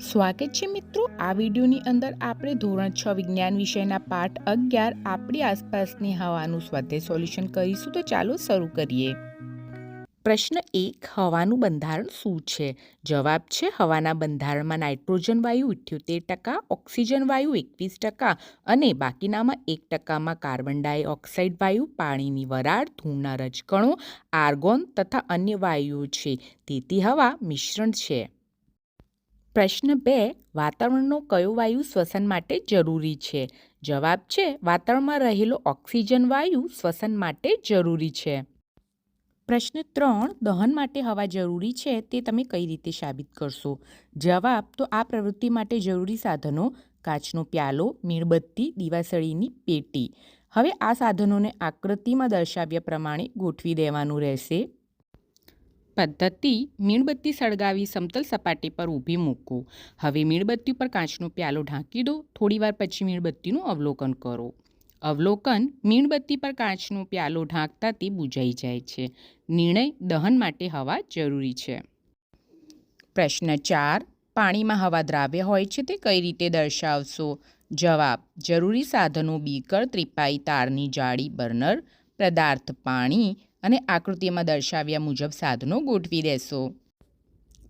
સ્વાગત છે મિત્રો. આ વિડીયોની અંદર આપણે ધોરણ છ વિજ્ઞાન વિષયના પાઠ અગિયાર આપણી આસપાસની હવાનું સ્વાધ્યાય સોલ્યુશન કરીશું. તો ચાલો શરૂ કરીએ. પ્રશ્ન એક, હવાનું બંધારણ શું છે? જવાબ છે, હવાના બંધારણમાં નાઇટ્રોજન વાયુ ઇઠ્યોતેર ટકા, ઓક્સિજન વાયુ એકવીસ ટકા અને બાકીનામાં એક ટકામાં કાર્બન ડાયોક્સાઇડ વાયુ, પાણીની વરાળ, ધૂળના રજકણો, આર્ગોન તથા અન્ય વાયુઓ છે. તેથી હવા મિશ્રણ છે. પ્રશ્ન બે, વાતાવરણનો કયો વાયુ શ્વસન માટે જરૂરી છે? જવાબ છે, વાતાવરણમાં રહેલો ઓક્સિજન વાયુ શ્વસન માટે જરૂરી છે. પ્રશ્ન ત્રણ, દહન માટે હવા જરૂરી છે તે તમે કઈ રીતે સાબિત કરશો? જવાબ, તો આ પ્રવૃત્તિ માટે જરૂરી સાધનો કાચનો પ્યાલો, મીણબત્તી, દીવાસળીની પેટી. હવે આ સાધનોને આકૃતિમાં દર્શાવ્યા પ્રમાણે ગોઠવી દેવાનું રહેશે. પદ્ધતિ મીણબત્તી સળગાવી સમતલ સપાટી પર ઊભી મૂકો હવે મીણબત્તી પર કાચનો પ્યાલો ઢાંકી દો. થોડીવાર પછી મીણબત્તીનું અવલોકન કરો. અવલોકન મીણબત્તી પર કાચનો પ્યાલો ઢાંકતા તે બુજાઈ જાય છે. નિર્ણય દહન માટે હવા જરૂરી છે. પ્રશ્ન ચાર, પાણીમાં હવા દ્રાવ્ય હોય છે તે કઈ રીતે દર્શાવશો? જવાબ, જરૂરી સાધનો બીકર ત્રિપાઈ, તારની જાળી, બર્નર, પદાર્થ, પાણી અને આકૃતિમાં દર્શાવ્યા મુજબ સાધનો ગોઠવી દેશો.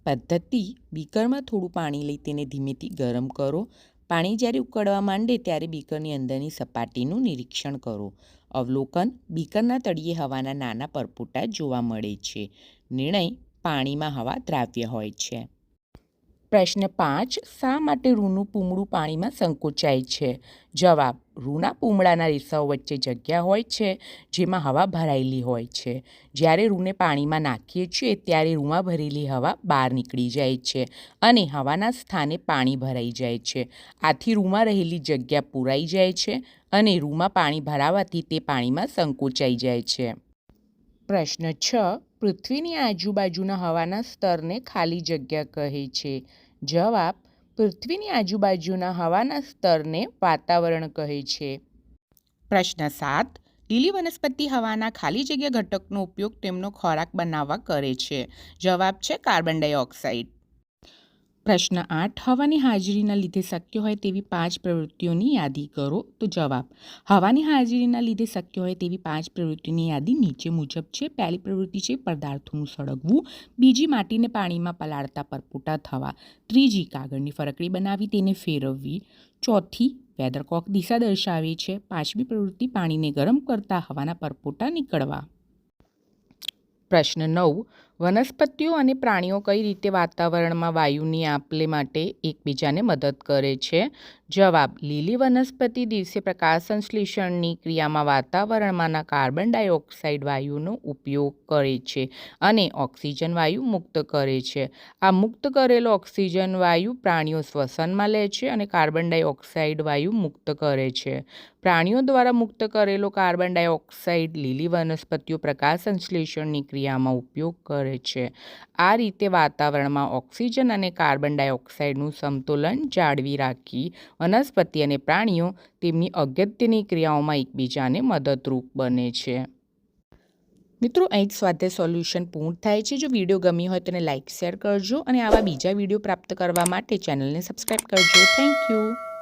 પદ્ધતિ, બીકરમાં થોડું પાણી લઈ તેને ધીમેથી ગરમ કરો. પાણી જ્યારે ઉકળવા માંડે ત્યારે બીકરની અંદરની સપાટીનું નિરીક્ષણ કરો. અવલોકન, બીકરના તળિયે હવાના નાના પરપોટા જોવા મળે છે. નિર્ણય, પાણીમાં હવા દ્રાવ્ય હોય છે. પ્રશ્ન પાંચ, શા માટે રૂનું પૂમડું પાણીમાં સંકોચાય છે? જવાબ રૂના પૂમડાના રેસાઓ વચ્ચે જગ્યા હોય છે, જેમાં હવા ભરાયેલી હોય છે. જ્યારે રૂને પાણીમાં નાખીએ છીએ, ત્યારે રૂમાં ભરેલી હવા બહાર નીકળી જાય છે અને હવાના સ્થાને પાણી ભરાઈ જાય છે. આથી રૂમાં રહેલી જગ્યા પૂરાઈ જાય છે અને રૂમાં પાણી ભરાવાથી તે પાણીમાં સંકોચાઈ જાય છે. પ્રશ્ન છ, પૃથ્વીની આજુબાજુના હવાના સ્તરને ખાલી જગ્યા કહે છે. જવાબ, પૃથ્વીની આજુબાજુના હવાના સ્તરને વાતાવરણ કહે છે. પ્રશ્ન સાત, લીલી વનસ્પતિ હવાના ખાલી જગ્યા ઘટકનો ઉપયોગ તેમનો ખોરાક બનાવવા કરે છે. જવાબ છે કાર્બન ડાયોક્સાઇડ. પ્રશ્ન આઠ. હવાની હાજરીના લીધે શક્ય હોય તેવી પાંચ પ્રવૃત્તિઓની યાદી કરો. તો જવાબ, હવાની હાજરીના લીધે શક્ય હોય તેવી પાંચ પ્રવૃત્તિની યાદી નીચે મુજબ છે. પહેલી પ્રવૃત્તિ છે પદાર્થોનું સળગવું. બીજી, માટીને પાણીમાં પલાળતા પરપોટા થવા. ત્રીજી, કાગળની ફરકડી બનાવી, તેને ફેરવવી. ચોથી, વેધરકોક દિશા દર્શાવે છે. પાંચમી પ્રવૃત્તિ, પાણીને ગરમ કરતા હવાના પરપોટા નીકળવા. પ્રશ્ન નવ વનસ્પતિઓ અને પ્રાણીઓ કઈ રીતે વાતાવરણમાં વાયુની આપલે માટે એકબીજાને મદદ કરે છે? જવાબ, લીલી વનસ્પતિ દિવસે પ્રકાશ સંશ્લેષણની ક્રિયામાં વાતાવરણમાંના કાર્બન ડાયોક્સાઇડ વાયુનો ઉપયોગ કરે છે અને ઓક્સિજન વાયુ મુક્ત કરે છે. આ મુક્ત કરેલો ઓક્સિજન વાયુ પ્રાણીઓ શ્વસનમાં લે છે અને કાર્બન ડાયોક્સાઇડ વાયુ મુક્ત કરે છે. પ્રાણીઓ દ્વારા મુક્ત કરેલો કાર્બન ડાયોક્સાઇડ લીલી વનસ્પતિઓ પ્રકાશ સંશ્લેષણની ક્રિયામાં ઉપયોગ કરે છે. આ રીતે વાતાવરણમાં ઓક્સિજન અને કાર્બન ડાયોક્સાઇડનું સંતુલન જાળવી રાખી વનસ્પતિ અને પ્રાણીઓ તેમની અગત્યની ક્રિયાઓમાં એકબીજાને મદદરૂપ બને છે. મિત્રો, અહીં જ સ્વાધ્યાય સોલ્યુશન પૂર્ણ થાય છે. જો વીડિયો ગમી હોય તેને લાઇક શેર કરજો અને આવા બીજા વીડિયો પ્રાપ્ત કરવા માટે ચેનલને સબસ્ક્રાઈબ કરજો. Thank you.